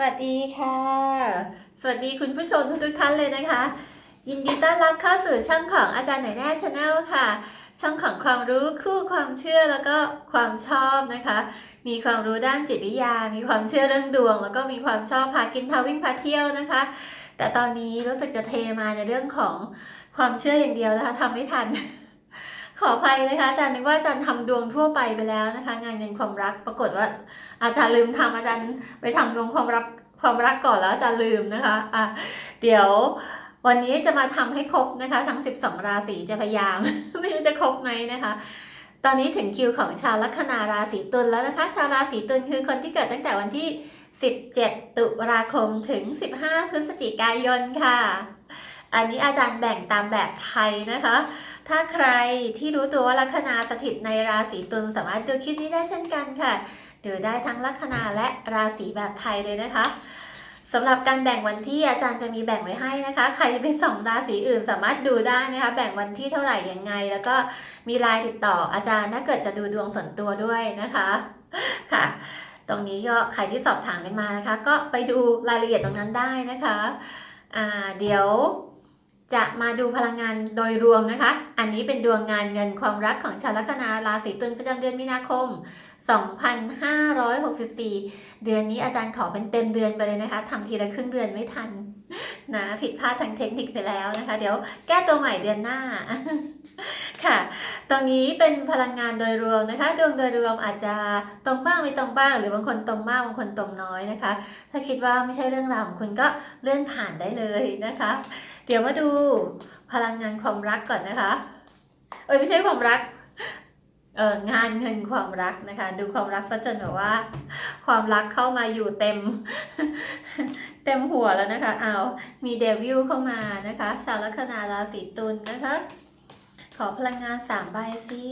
สวัสดีค่ะ สวัสดีคุณผู้ชมทุกๆท่านเลยนะคะ ยินดีต้อนรับเข้าสู่ช่องของอาจารย์หน่อยแน่ชาแนลค่ะ ช่องของความรู้คู่ความเชื่อแล้วก็ความชอบนะคะ มีความรู้ด้านจิตวิทยา มีความเชื่อเรื่องดวง แล้วก็มีความชอบพากินพาวิ่งพาเที่ยวนะคะ แต่ตอนนี้รู้สึกจะเทมาในเรื่องของความเชื่ออย่างเดียวนะคะทำไม่ทัน ขออภัยนะคะอาจารย์นึกว่าอาจารย์ทำดวงทั่วไปไปแล้วนะคะ งานเงินความรักปรากฏว่า อาจารย์ลืมทำอาจารย์ไปทำดวงความรักความรักก่อนแล้วอาจารย์ลืมนะคะอะเดี๋ยววันนี้จะมาทำให้ครบนะคะ ทั้ง 12 ราศีจะพยายาม ไม่รู้จะครบไหมนะคะตอนนี้ถึงคิวของชาวลัคนาราศีตุลแล้วนะคะ ชาวราศีตุลคือคนที่เกิดตั้งแต่วันที่ 17 ตุลาคมถึง 15 พฤศจิกายนค่ะ อันนี้อาจารย์แบ่งตามแบบไทยนะคะ ถ้าใครที่รู้ตัวว่าลัคนาสถิตในราศีตุลสามารถดูคลิปนี้ได้เช่นกันค่ะดูได้ทั้งลัคนาและราศีแบบไทยเลยนะคะสำหรับการแบ่งวันที่อาจารย์จะมีแบ่งไว้ให้นะคะ ใครจะไปส่องราศีอื่นสามารถดูได้นะคะ แบ่งวันที่เท่าไหร่ยังไง แล้วก็มีไลน์ติดต่ออาจารย์ถ้าเกิดจะดูดวงส่วนตัวด้วยนะคะค่ะ ตรงนี้ก็ใครที่สอบถามกันมานะคะ ก็ไปดูรายละเอียดตรงนั้นได้นะคะอ่าเดี๋ยว จะมาดูพลังงานโดยรวมนะคะ อันนี้เป็นดวงงานเงินความรักของชาวลัคนาราศีตุลประจำเดือนมีนาคม 2564 เดือนนี้อาจารย์ขอเป็นเต็มเดือนไปเลยนะคะทำทีละครึ่งเดือนไม่ทันนะผิดพลาดทางเทคนิคไปแล้วนะคะ เดี๋ยวแก้ตัวใหม่เดือนหน้าค่ะ ตรงนี้เป็นพลังงานโดยรวมนะคะ ดวงโดยรวมอาจจะตรงบ้างไม่ตรงบ้าง หรือบางคนตรงมากบางคนตรงน้อยนะคะ ถ้าคิดว่าไม่ใช่เรื่องราวของคุณก็เลื่อนผ่านได้เลยนะคะ เดี๋ยวมาดูพลังงานความรักก่อนนะคะ เอ้ยไม่ใช่ความรัก เอองานเงินความรักนะคะ ดูความรักซะจนแบบว่า ความรักเข้ามาอยู่เต็ม เต็มหัวแล้วนะคะเอามีเดวิลเข้ามานะคะ ชาวลัคนาราศีตุลนะคะ ขอพลังงานสามใบสิ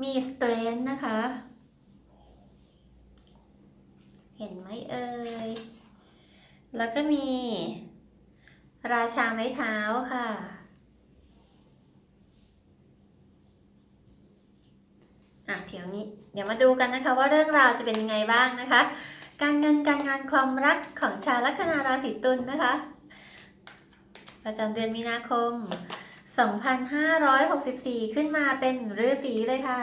มีสเตรนนะคะ เห็นไหมเอ่ย แล้วก็มี ราชาไม้เท้าค่ะ อะเดี๋ยวนี้ เดี๋ยวมาดูกันนะคะว่าเรื่องราวจะเป็นยังไงบ้างนะคะ การเงินการงานความรักของชาวลัคนาราศีตุลนะคะ ประจำเดือนมีนาคม 2564 ขึ้นมาเป็นฤาษีเลยค่ะ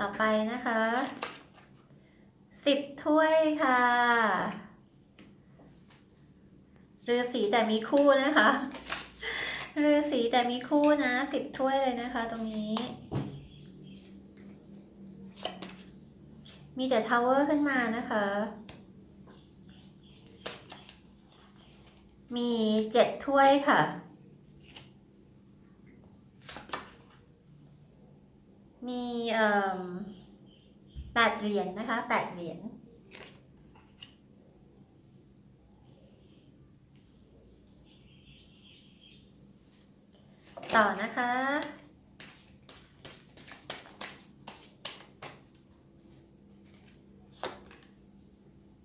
ต่อไปนะคะสิบถ้วยค่ะเรือสีแต่มีคู่นะคะเรือสีแต่มีคู่นะสิบถ้วยเลยนะคะ ตรงนี้ มีแต่ทาวเวอร์ขึ้นมานะคะ มีเจ็ดถ้วยค่ะ มีแปดเหรียญนะคะแปดเหรียญต่อนะคะ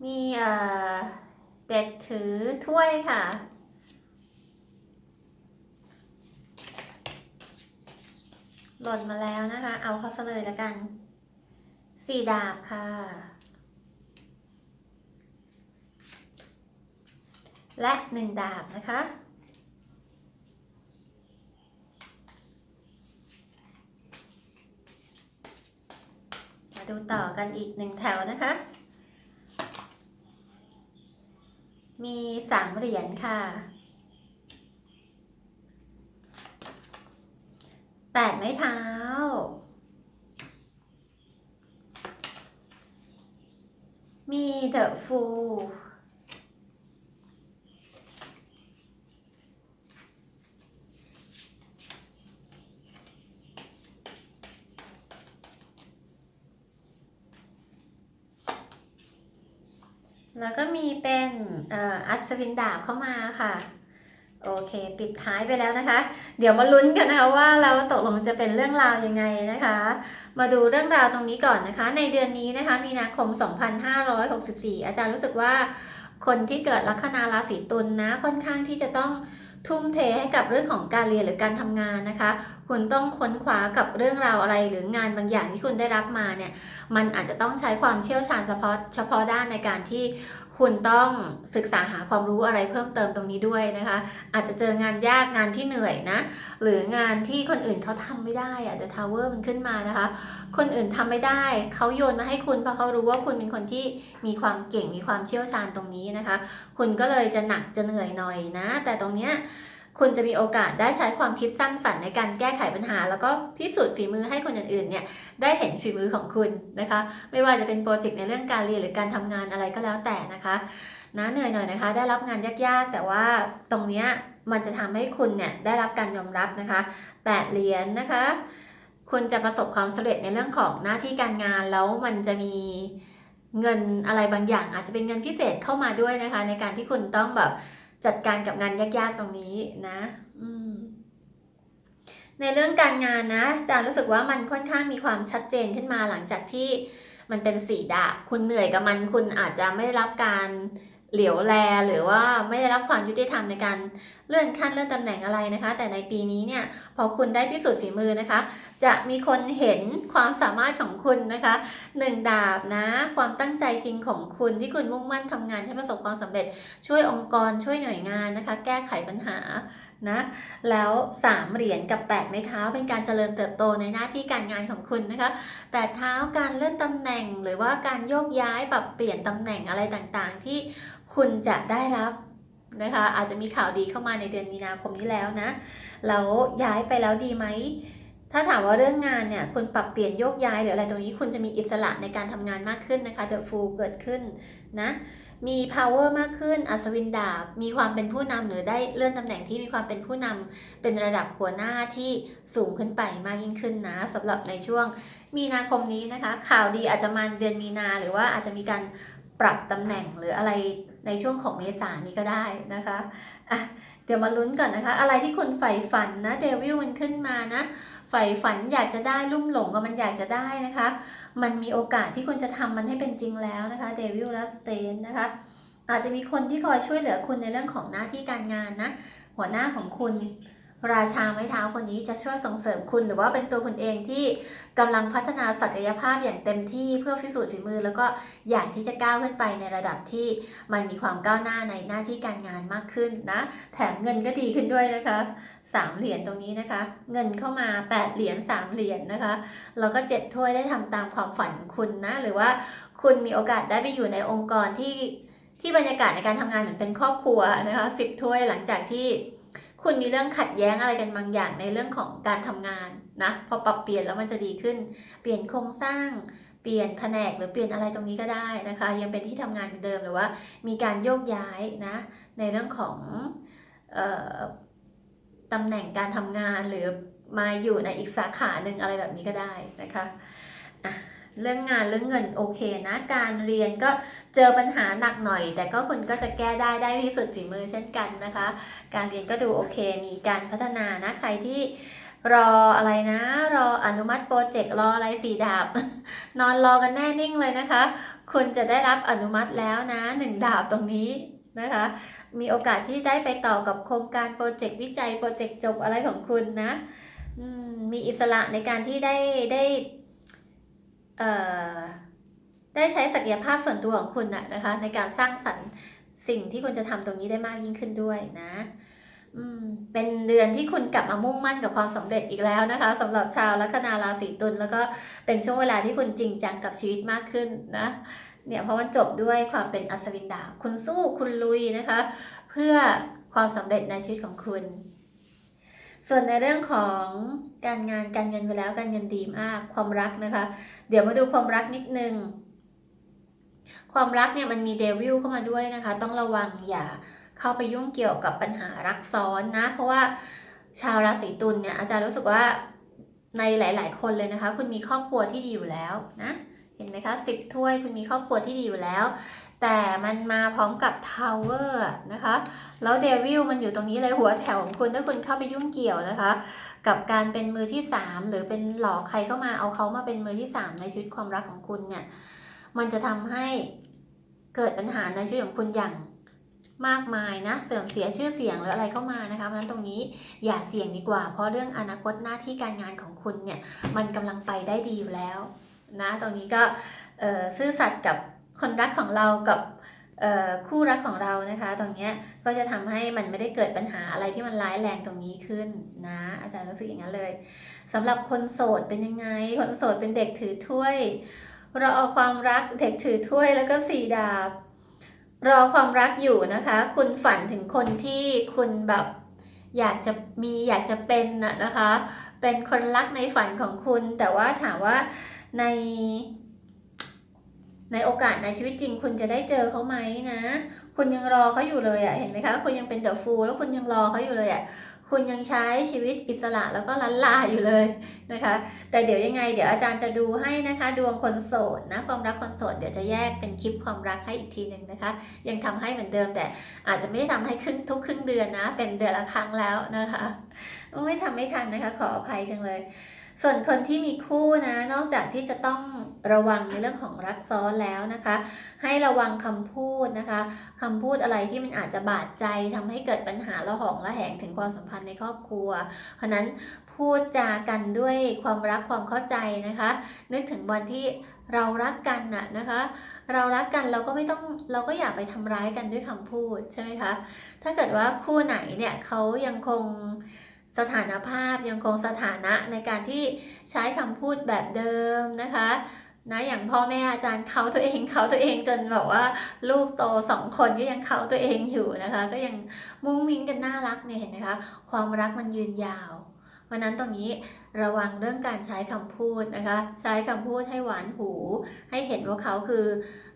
มีเด็กถือถ้วยค่ะ หล่นมาแล้วนะคะ เอาเขาซะเลยแล้วกัน สี่ดาบค่ะ และหนึ่งดาบนะคะ มาดูต่อกันอีกหนึ่งแถวนะคะ มีสามเหรียญค่ะ แปดไม้เท้า มีเดอะฟูแล้วก็มีเป็นอัศวินดาบเข้ามาค่ะ โอเค ปิดท้ายไปแล้วนะคะ เดี๋ยวมาลุ้นกันนะคะว่าเราตกลงจะเป็นเรื่องราวยังไงนะคะ มาดูเรื่องราวตรงนี้ก่อนนะคะ ในเดือนนี้นะคะ มีนาคม 2564 อาจารย์รู้สึกว่าคนที่เกิดลัคนาราศีตุลนะค่อนข้างที่จะต้องทุ่มเทให้กับเรื่องของการเรียนหรือการทำงานนะคะ คุณต้องค้นคว้ากับเรื่องราวอะไรหรืองานบางอย่างที่คุณได้รับมาเนี่ย มันอาจจะต้องใช้ความเชี่ยวชาญเฉพาะเฉพาะด้านในการที่ คุณต้องศึกษาหาความรู้อะไรเพิ่มเติมตรงนี้ด้วยนะคะ อาจจะเจองานยากงานที่เหนื่อยนะ หรืองานที่คนอื่นเขาทำไม่ได้อะเดอะทาวเวอร์มันขึ้นมานะคะ คนอื่นทำไม่ได้ เขาโยนมาให้คุณเพราะเขารู้ว่าคุณเป็นคนที่มีความเก่งมีความเชี่ยวชาญตรงนี้นะคะ คุณก็เลยจะหนักจะเหนื่อยหน่อยนะ แต่ตรงเนี้ย คุณจะมีโอกาสได้ใช้ความคิดสร้างสรรค์ในการแก้ไขปัญหา แล้วก็พิสูจน์ฝีมือให้คนอื่นๆเนี่ยได้เห็นฝีมือของคุณนะคะ ไม่ว่าจะเป็นโปรเจกต์ในเรื่องการเรียนหรือการทำงานอะไรก็แล้วแต่นะคะนะเหนื่อยหน่อยนะคะ ได้รับงานยากๆ แต่ว่าตรงเนี้ยมันจะทำให้คุณเนี่ยได้รับการยอมรับนะคะแปดเหรียญนะคะ คุณจะประสบความสำเร็จในเรื่องของหน้าที่การงานแล้วมันจะมีเงินอะไรบางอย่าง อาจจะเป็นเงินพิเศษเข้ามาด้วยนะคะ ในการที่คุณต้องแบบ จัดการกับงานยากๆตรงนี้นะ อืมในเรื่องการงานนะอาจารย์รู้สึกว่ามันค่อนข้างมีความชัดเจนขึ้นมาหลังจากที่มันเป็นสีดาบคุณเหนื่อยกับมันคุณอาจจะไม่ได้รับการ เหลียวแลหรือว่าไม่ได้รับความยุติธรรมในการเลื่อนขั้นเลื่อนตำแหน่งอะไรนะคะ แต่ในปีนี้เนี่ยพอคุณได้พิสูจน์ฝีมือนะคะ จะมีคนเห็นความสามารถของคุณนะคะหนึ่งดาบนะ ความตั้งใจจริงของคุณที่คุณมุ่งมั่นทำงานให้ประสบความสำเร็จช่วยองค์กรช่วยหน่วยงานนะคะ แก้ไขปัญหานะแล้วสามเหรียญกับแปดไม้เท้าเป็นการเจริญเติบโตในหน้าที่การงานของคุณนะคะแปดเท้าการเลื่อนตำแหน่งหรือว่าการโยกย้ายปรับเปลี่ยนตำแหน่งอะไรต่างๆ ที่ คุณจะได้รับนะคะอาจจะมีข่าวดีเข้ามาในเดือนมีนาคมนี้แล้วนะ แล้วย้ายไปแล้วดีไหม ถ้าถามว่าเรื่องงานเนี่ยคุณปรับเปลี่ยนโยกย้ายหรืออะไรตรงนี้คุณจะมีอิสระในการทำงานมากขึ้นนะคะ The Fool เกิดขึ้นนะมี power มากขึ้น อัศวินดาบ มีความเป็นผู้นำหรือได้เลื่อนตำแหน่งที่มีความเป็นผู้นำเป็นระดับหัวหน้าที่สูงขึ้นไปมากยิ่งขึ้นนะสำหรับในช่วงมีนาคมนี้นะคะ ข่าวดีอาจจะมาเดือนมีนาหรือว่าอาจจะมีการปรับตำแหน่งหรืออะไร ในช่วงของเมษานี้ก็ได้นะคะอะเดี๋ยวมาลุ้นก่อนนะคะ อะไรที่คุณใฝ่ฝันนะเดวิลมันขึ้นมานะใฝ่ฝันอยากจะได้ลุ่มหลงกับมันอยากจะได้นะคะ มันมีโอกาสที่คุณจะทำมันให้เป็นจริงแล้วนะคะเดวิลและสเตนนะคะอาจจะมีคนที่คอยช่วยเหลือคุณในเรื่องของหน้าที่การงานนะหัวหน้าของคุณ ราชาไม้เท้าคนนี้จะช่วยส่งเสริมคุณ หรือว่าเป็นตัวคุณเองที่กำลังพัฒนาศักยภาพอย่างเต็มที่เพื่อพิสูจน์ฝีมือ แล้วก็อยากที่จะก้าวขึ้นไปในระดับที่มันมีความก้าวหน้าในหน้าที่การงานมากขึ้นนะ แถมเงินก็ดีขึ้นด้วยนะคะสามเหรียญตรงนี้นะคะ เงินเข้ามาแปดเหรียญสามเหรียญนะคะแล้วก็เจ็ดถ้วยได้ทำตามความฝันคุณนะหรือว่าคุณมีโอกาสได้ไปอยู่ในองค์กรที่ที่บรรยากาศในการทำงานเหมือนเป็นครอบครัวนะคะสิบถ้วยหลังจากที่ คุณมีเรื่องขัดแย้งอะไรกันบางอย่างในเรื่องของการทำงานนะพอปรับเปลี่ยนแล้วมันจะดีขึ้น เปลี่ยนโครงสร้างเปลี่ยนแผนกหรือเปลี่ยนอะไรตรงนี้ก็ได้นะคะ ยังเป็นที่ทำงานเดิมหรือว่า มีการโยกย้ายนะในเรื่องของออตำแหน่งการทำงานหรือมาอยู่ในอีกสาขาหนึ่งอะไรแบบนี้ก็ได้นะคะ เรื่องงานเรื่องเงินโอเคนะ การเรียนก็เจอปัญหาหนักหน่อย แต่ก็คุณก็จะแก้ได้ได้ที่สุดฝีมือเช่นกันนะคะ การเรียนก็ดูโอเค มีการพัฒนานะใครที่รออะไรนะ รออนุมัติโปรเจกต์รออะไรสีดาบ นอนรอกันแน่นิ่งเลยนะคะ คุณจะได้รับอนุมัติแล้วนะหนึ่งดาบตรงนี้นะคะ มีโอกาสที่ได้ไปต่อกับโครงการโปรเจกต์วิจัยโปรเจกต์จบอะไรของคุณนะมีอิสระในการที่ได้ได้ ได้ใช้ศักยภาพส่วนตัวของคุณนะนะคะ ในการสร้างสรรค์สิ่งที่คุณจะทำตรงนี้ได้มากยิ่งขึ้นด้วยนะเป็นเดือนที่คุณกลับมามุ่งมั่นกับความสำเร็จอีกแล้วนะคะสำหรับชาวลัคนาราศีตุลแล้วก็เป็นช่วงเวลาที่คุณจริงจังกับชีวิตมากขึ้นนะเนี่ยเพราะมันจบด้วยความเป็นอัศวินดาคุณสู้คุณลุยนะคะ เพื่อความสำเร็จในชีวิตของคุณ ส่วนในเรื่องของการงานการเงินไปแล้วการเงินดีมากความรักนะคะ เดี๋ยวมาดูความรักนิดนึงความรักเนี่ยมันมีเดวิลเข้ามาด้วยนะคะ ต้องระวังอย่าเข้าไปยุ่งเกี่ยวกับปัญหารักซ้อนนะ เพราะว่าชาวราศีตุลเนี่ยอาจารย์รู้สึกว่าในหลาย ๆ คนเลยนะคะ คุณมีครอบครัวที่ดีอยู่แล้วนะเห็นไหมคะสิบถ้วยคุณมีครอบครัวที่ดีอยู่แล้ว แต่มันมาพร้อมกับทาวเวอร์นะคะ แล้วเดวิลมันอยู่ตรงนี้เลยหัวแถวของคุณถ้าคุณเข้าไปยุ่งเกี่ยวนะคะ กับการเป็นมือที่สามหรือเป็นหลอกใครเข้ามาเอาเขามาเป็นมือที่สามในชีวิตความรักของคุณเนี่ยมันจะทำให้เกิดปัญหาในชีวิตของคุณอย่างมากมายนะเสื่อมเสียชื่อเสียงหรืออะไรเข้ามานะคะเพราะฉะนั้นตรงนี้อย่าเสี่ยงดีกว่า เพราะเรื่องอนาคตหน้าที่การงานของคุณเนี่ยมันกำลังไปได้ดีอยู่แล้วนะตรงนี้ก็ซื่อสัตย์กับ คนรักของเรากับคู่รักของเรานะคะ ตรงนี้ก็จะทำให้มันไม่ได้เกิดปัญหาอะไรที่มันร้ายแรงตรงนี้ขึ้นนะ อาจารย์รู้สึกอย่างนั้นเลยสำหรับคนโสดเป็นยังไง คนโสดเป็นเด็กถือถ้วย รอความรักเด็กถือถ้วยแล้วก็สี่ดาบ รอความรักอยู่นะคะ คุณฝันถึงคนที่คุณแบบอยากจะมีอยากจะเป็นน่ะนะคะ เป็นคนรักในฝันของคุณ แต่ว่าถามว่าใน ในโอกาสในชีวิตจริง คุณจะได้เจอเขาไหมนะ คุณยังรอเขาอยู่เลยอะ่ะเห็นไหมคะคุณยังเป็นเดอะฟูลแล้วคุณยังรอเขาอยู่เลยอะ่ะคุณยังใช้ชีวิตอิสระแล้วก็ลันลาอยู่เลยนะคะ แต่เดี๋ยวยังไง เดี๋ยวอาจารย์จะดูให้นะคะ ดวงคนโสดนะความรักคนโสดเดี๋ยวจะแยกเป็นคลิปความรักให้อีกทีหนึ่งนะคะ ยังทำให้เหมือนเดิมแต่อาจจะไม่ได้ทำให้ครึ่งทุกครึ่งเดือนนะ เป็นเดือนละครั้งแล้วนะคะ ไม่ทำไม่ทันนะคะ ขออภัยจังเลย ส่วนคนที่มีคู่นะ นอกจากที่จะต้องระวังในเรื่องของรักซ้อนแล้วนะคะ ให้ระวังคำพูดนะคะคำพูดอะไรที่มันอาจจะบาดใจทำให้เกิดปัญหาระหองระแหงถึงความสัมพันธ์ในครอบครัว เพราะนั้นพูดจากันด้วยความรักความเข้าใจนะคะ นึกถึงวันที่เรารักกันน่ะนะคะ เรารักกันเราก็ไม่ต้องเราก็อย่าไปทำร้ายกันด้วยคำพูดใช่ไหมคะถ้าเกิดว่าคู่ไหนเนี่ยเขายังคง สถานภาพยังคงสถานะในการที่ใช้คำพูดแบบเดิมนะคะนะอย่างพ่อแม่อาจารย์เขาตัวเองเขาตัวเองจนแบบว่า ลูกโตสองคนก็ยังเขาตัวเองอยู่นะคะ ก็ยังมุ้งมิ้งกันน่ารักเนี่ยเห็นไหมคะความรักมันยืนยาวเพราะนั้นตรงนี้ระวังเรื่องการใช้คำพูดนะคะ ใช้คำพูดให้หวานหู ให้เห็นว่าเขาคือ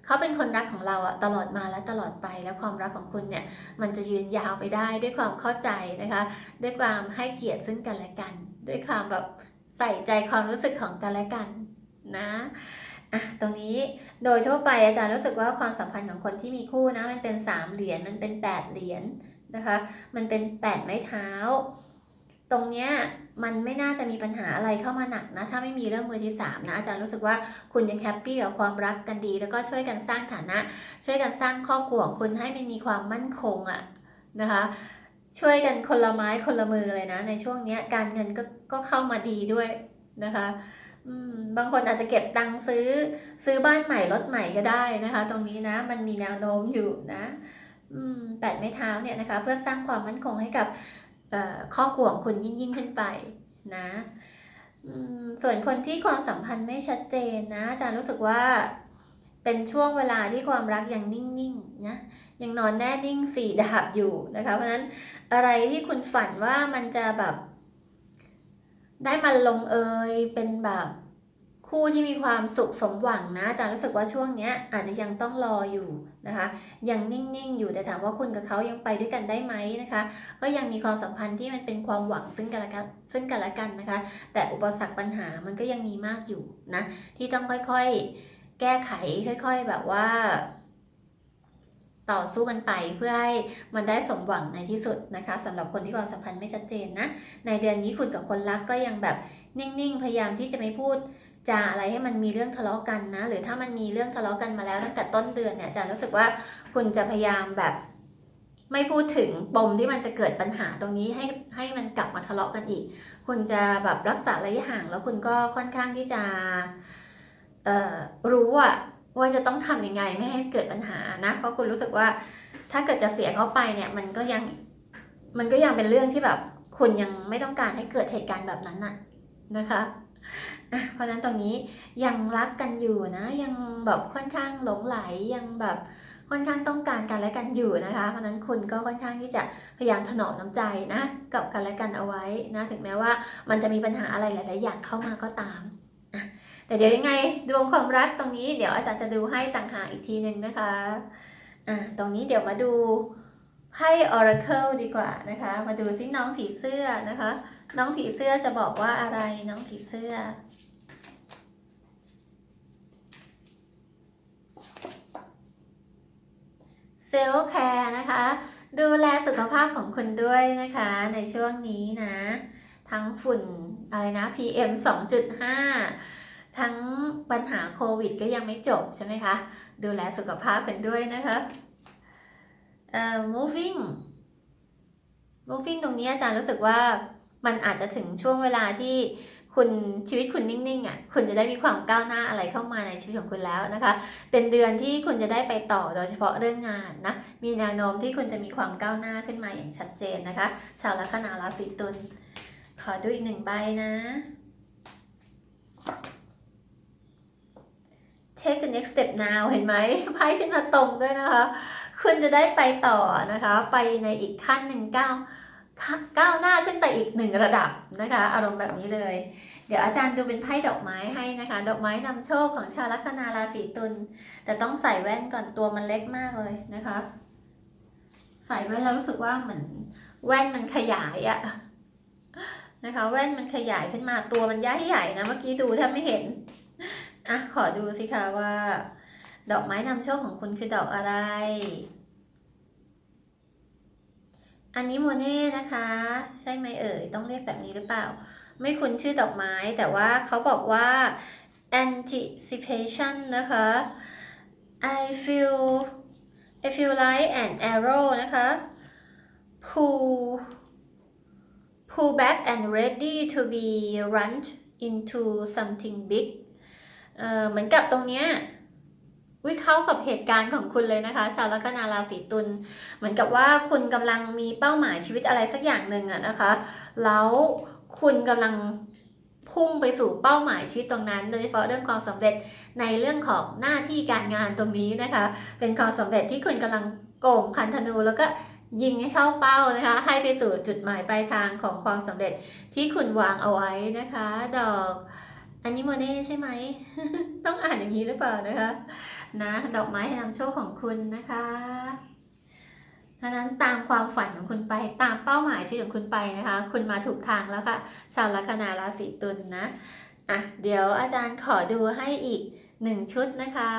เขาเป็นคนรักของเราอะตลอดมาและตลอดไป แล้วความรักของคุณเนี่ยมันจะยืนยาวไปได้ด้วยความเข้าใจนะคะ ด้วยความให้เกียรติซึ่งกันและกัน ด้วยความแบบใส่ใจความรู้สึกของกันและกันนะอะตรงนี้โดยทั่วไปอาจารย์รู้สึกว่าความสัมพันธ์ของคนที่มีคู่นะมันเป็นสามเหรียญมันเป็นแปดเหรียญนะคะ มันเป็นแปดไม้เท้า ตรงเนี้ยมันไม่น่าจะมีปัญหาอะไรเข้ามาหนักนะ ถ้าไม่มีเรื่องมือที่สามนะอาจารย์รู้สึกว่าคุณยังแฮปปี้กับความรักกันดี แล้วก็ช่วยกันสร้างฐานะ ช่วยกันสร้างครอบครัวของคุณให้มันมีความมั่นคงอะนะคะช่วยกันคนละไม้คนละมือเลยนะ ในช่วงเนี้ยการเงินก็ก็เข้ามาดีด้วยนะคะบางคนอาจจะเก็บตังค์ซื้อซื้อบ้านใหม่รถใหม่ก็ได้นะคะ ตรงนี้นะมันมีแนวโน้มอยู่นะแปดไม้เท้าเนี่ยนะคะ เพื่อสร้างความมั่นคงให้กับ ครอบครัวของคุณยิ่งยิ่งขึ้นไปนะส่วนคนที่ความสัมพันธ์ไม่ชัดเจนนะอาจารย์รู้สึกว่าเป็นช่วงเวลาที่ความรักยังนิ่งๆนะยังนอนแน่นิ่งสี่ดาบอยู่นะคะ เพราะฉะนั้นอะไรที่คุณฝันว่ามันจะแบบ ได้มาลงเอยเป็นแบบ คู่ที่มีความสุขสมหวังนะอาจารย์รู้สึกว่าช่วงเนี้ยอาจจะยังต้องรออยู่นะคะ ยังนิ่งๆอยู่แต่ถามว่าคุณกับเขายังไปด้วยกันได้ไหมนะคะ ก็ยังมีความสัมพันธ์ที่มันเป็นความหวังซึ่งกันและกันซึ่งกันและกันนะคะ แต่อุปสรรคปัญหามันก็ยังมีมากอยู่นะที่ต้องค่อยๆ แก้ไขค่อย ๆ แบบว่า ต่อสู้กันไปเพื่อให้มันได้สมหวังในที่สุดนะคะสำหรับคนที่ความสัมพันธ์ไม่ชัดเจนนะในเดือนนี้คุณกับคนรักก็ยังแบบนิ่งๆ พยายามที่จะไม่พูด จาอะไรให้มันมีเรื่องทะเลาะกันนะ หรือถ้ามันมีเรื่องทะเลาะกันมาแล้วตั้งแต่ต้นเดือนเนี่ยอาจารย์รู้สึกว่าคุณจะพยายามแบบไม่พูดถึงปมที่มันจะเกิดปัญหาตรงนี้ให้ให้มันกลับมาทะเลาะกันอีก คุณจะแบบรักษาระยะห่าง แล้วคุณก็ค่อนข้างที่จะรู้อะว่าจะต้องทำยังไงไม่ให้เกิดปัญหานะ เพราะคุณรู้สึกว่าถ้าเกิดจะเสียเขาไปเนี่ยมันก็ยังมันก็ยังเป็นเรื่องที่แบบ คุณยังไม่ต้องการให้เกิดเหตุการณ์แบบนั้นน่ะนะคะ อะเพราะนั้นตรงนี้ยังรักกันอยู่นะ ยังแบบค่อนข้างหลงไหลยังแบบค่อนข้างต้องการกันและกันอยู่นะคะ เพราะนั้นคุณก็ค่อนข้างที่จะพยายามถนอมน้ำใจนะกับกันและกันเอาไว้นะถึงแม้ว่ามันจะมีปัญหาอะไรหลาย ๆ อย่างเข้ามาก็ตามอะแต่เดี๋ยวยังไงดวงความรักตรงนี้เดี๋ยวอาจารย์จะดูให้ต่างหากอีกทีหนึ่งนะคะอะตรงนี้เดี๋ยวมาดูไพ่ Oracle ดีกว่านะคะ มาดูซิน้องผีเสื้อนะคะ น้องผีเสื้อจะบอกว่าอะไรน้องผีเสื้อ เซลล์แคร์นะคะ ดูแลสุขภาพของคุณด้วยนะคะในช่วงนี้นะ ทั้งฝุ่นอะไรนะ PM 2.5 ทั้งปัญหาโควิดก็ยังไม่จบใช่ไหมคะ ดูแลสุขภาพกันด้วยนะคะเอ่อ moving moving ตรงนี้อาจารย์รู้สึกว่า มันอาจจะถึงช่วงเวลาที่คุณชีวิตคุณนิ่งๆอะคุณจะได้มีความก้าวหน้าอะไรเข้ามาในชีวิตของคุณแล้วนะคะ เป็นเดือนที่คุณจะได้ไปต่อโดยเฉพาะเรื่องงานนะมีแนวโน้มที่คุณจะมีความก้าวหน้าขึ้นมาอย่างชัดเจนนะคะ ชาวลัคนาราศีตุลขอดูอีกหนึ่งใบนะ Take the next step now เห็นไหมไพ่ขึ้นมาตรงด้วยนะคะ คุณจะได้ไปต่อนะคะ ไปในอีกขั้นหนึ่งก้าว ก้าวหน้าขึ้นไปอีกหนึ่งระดับนะคะ อารมณ์แบบนี้เลย เดี๋ยวอาจารย์ดูเป็นไพ่ดอกไม้ให้นะคะ ดอกไม้นำโชคของชาวลัคนาราศีตุลแต่ต้องใส่แว่นก่อนตัวมันเล็กมากเลยนะคะ ใส่แว่นแล้วรู้สึกว่าเหมือนแว่นมันขยายอะนะคะ แว่นมันขยายขึ้นมาตัวมันย้ายใหญ่นะเมื่อกี้ดูแทบไม่เห็นอะขอดูสิคะว่า ดอกไม้นำโชคของคุณคือดอกอะไร อันนี้โมเน่นะคะ ใช่ไหมเอ่ย ต้องเรียกแบบนี้หรือเปล่า ไม่คุ้นชื่อดอกไม้ แต่ว่าเขาบอกว่า anticipation นะคะ I feel I feel like an arrow นะคะ pull pull back and ready to be run into something big เออเหมือนกับตรงเนี้ย วิเข้ากับเหตุการณ์ของคุณเลยนะคะ ชาวลัคนาราศีตุลเหมือนกับว่าคุณกำลังมีเป้าหมายชีวิตอะไรสักอย่างหนึ่งอะนะคะ แล้วคุณกำลังพุ่งไปสู่เป้าหมายชีวิตตรงนั้น โดยเฉพาะเรื่องความสำเร็จในเรื่องของหน้าที่การงานตรงนี้นะคะ เป็นความสำเร็จที่คุณกำลังโก่งคันธนูแล้วก็ยิงให้เข้าเป้านะคะ ให้ไปสู่จุดหมายปลายทางของความสำเร็จที่คุณวางเอาไว้นะคะ ดอก อันนี้โมเน่ใช่ไหม ต้องอ่านอย่างนี้หรือเปล่านะคะ นะ ดอกไม้ให้นำโชคของคุณนะคะดังนั้นตามความฝันของคุณไปตามเป้าหมายชีวิตของคุณไปนะคะ คุณมาถูกทางแล้วค่ะ ชาวลัคนาราศีตุลนนะอะเดี๋ยวอาจารย์ขอดูให้อีกหนึ่งชุดนะคะ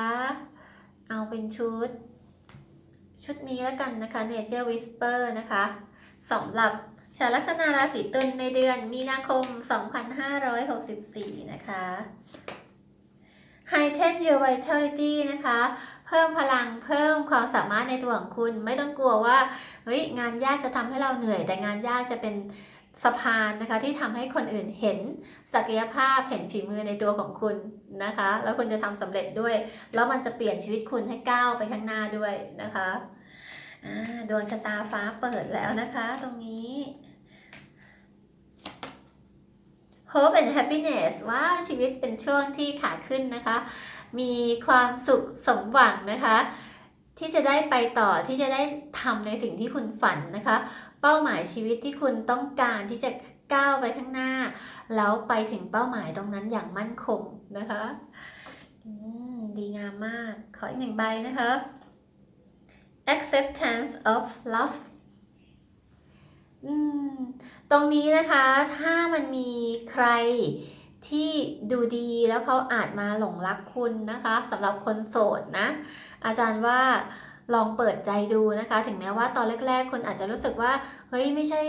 เอาเป็นชุด ชุดนี้แล้วกันนะคะ Nature Whisper นะคะสำหรับ ชาวลัคนาราศีตุลในเดือนมีนาคม 2564 นะคะ Heighten your vitality นะคะ เพิ่มพลังเพิ่มความสามารถในตัวของคุณ ไม่ต้องกลัวว่าเฮ้ยงานยากจะทำให้เราเหนื่อย แต่งานยากจะเป็นสะพานนะคะที่ทำให้คนอื่นเห็นศักยภาพเห็นฝีมือในตัวของคุณนะคะ แล้วคุณจะทำสำเร็จด้วย แล้วมันจะเปลี่ยนชีวิตคุณให้ก้าวไปข้างหน้าด้วยนะคะดวงชะตาฟ้าเปิดแล้วนะคะ ตรงนี้ Hope and Happiness ว่าชีวิตเป็นช่วงที่ขาขึ้นนะคะ มีความสุขสมหวังนะคะ ที่จะได้ไปต่อที่จะได้ทำในสิ่งที่คุณฝันนะคะ เป้าหมายชีวิตที่คุณต้องการที่จะก้าวไปข้างหน้า แล้วไปถึงเป้าหมายตรงนั้นอย่างมั่นคงนะคะดีงามมาก ขออีกหนึ่งใบนะคะ acceptance of love ตรงนี้นะคะถ้ามันมีใครที่ดูดีแล้วเขาอาจมาหลงรักคุณนะคะสำหรับคนโสดนะ อาจารย์ว่าลองเปิดใจดูนะคะ ถึงแม้ว่าตอนแรก ๆ คนอาจจะรู้สึกว่าเฮ้ยไม่ใช่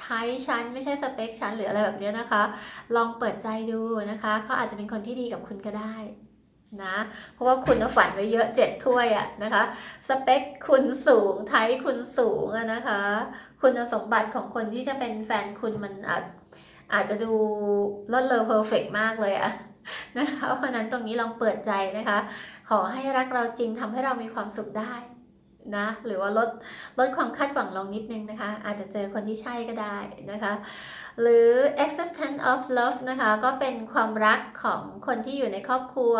ไทยฉันไม่ใช่สเปคฉันหรืออะไรแบบนี้นะคะ ลองเปิดใจดูนะคะเขาอาจจะเป็นคนที่ดีกับคุณก็ได้ นะเพราะว่าคุณฝันไว้เยอะเจ็ดถ้วยอะนะคะ สเปคคุณสูงไทยคุณสูงอะนะคะ คุณสมบัติของคนที่จะเป็นแฟนคุณมันอาจอาจจะดูลดเลอเพอร์เฟกมากเลยอะนะคะเพราะนั้นตรงนี้ลองเปิดใจนะคะ ขอให้รักเราจริงทำให้เรามีความสุขได้นะหรือว่าลดลดความคาดหวังลงนิดนึงนะคะ อาจจะเจอคนที่ใช่ก็ได้นะคะ หรือ existence of love นะคะ ก็เป็นความรักของคนที่อยู่ในครอบครัว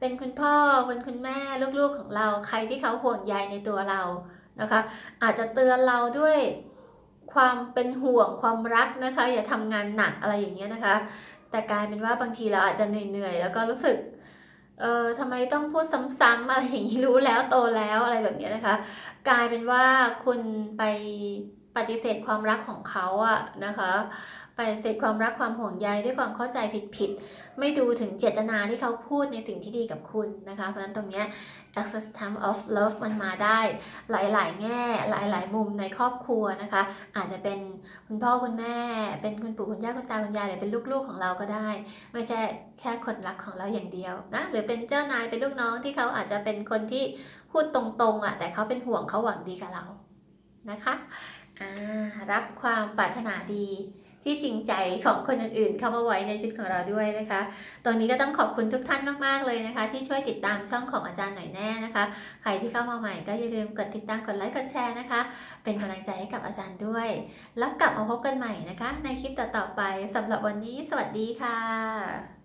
เป็นคุณพ่อคุณคุณแม่ลูกๆของเรา ใครที่เขาห่วงใยในตัวเรานะคะ อาจจะเตือนเราด้วยความเป็นห่วงความรักนะคะ อย่าทำงานหนักอะไรอย่างเงี้ยนะคะ แต่กลายเป็นว่าบางทีเราอาจจะเหนื่อยๆ แล้วก็รู้สึกเออทำไมต้องพูดซ้ำๆอะไรอย่างนี้รู้แล้วโตแล้วอะไรแบบเนี้ยนะคะ กลายเป็นว่าคุณไป ฏิเสธความรักของเขาอะนะคะไปฏิเสธความรักความห่วงใยด้วยความเข้าใจผิดๆ ไม่ดูถึงเจตนาที่เขาพูดในสิ่งที่ดีกับคุณนะคะ เพราะฉะนั้นตรงเนี้ย access time of love มันมาได้หลายๆ แง่หลายๆ มุมในครอบครัวนะคะ อาจจะเป็นคุณพ่อคุณแม่ เป็นคุณปู่คุณย่าคุณตาคุณยายหรือเป็นลูกๆของเราก็ได้ ไม่ใช่แค่คนรักของเราอย่างเดียวนะหรือเป็นเจ้านายเป็นลูกน้องที่เขาอาจจะเป็นคนที่พูดตรงๆอะแต่เขาเป็นห่วงเขาหวังดีกับเรานะคะ รับความปรารถนาดีที่จริงใจของคนอื่นๆเข้ามาไว้ในชีวิตของเราด้วยนะคะ ตรงนี้ก็ต้องขอบคุณทุกท่านมากๆเลยนะคะ ที่ช่วยติดตามช่องของอาจารย์หน่อยแน่นะคะ ใครที่เข้ามาใหม่ก็อย่าลืมกดติดตามกดไลค์กดแชร์นะคะ เป็นกำลังใจให้กับอาจารย์ด้วย แล้วกลับมาพบกันใหม่นะคะ ในคลิปต่อๆไปสำหรับวันนี้ สวัสดีค่ะ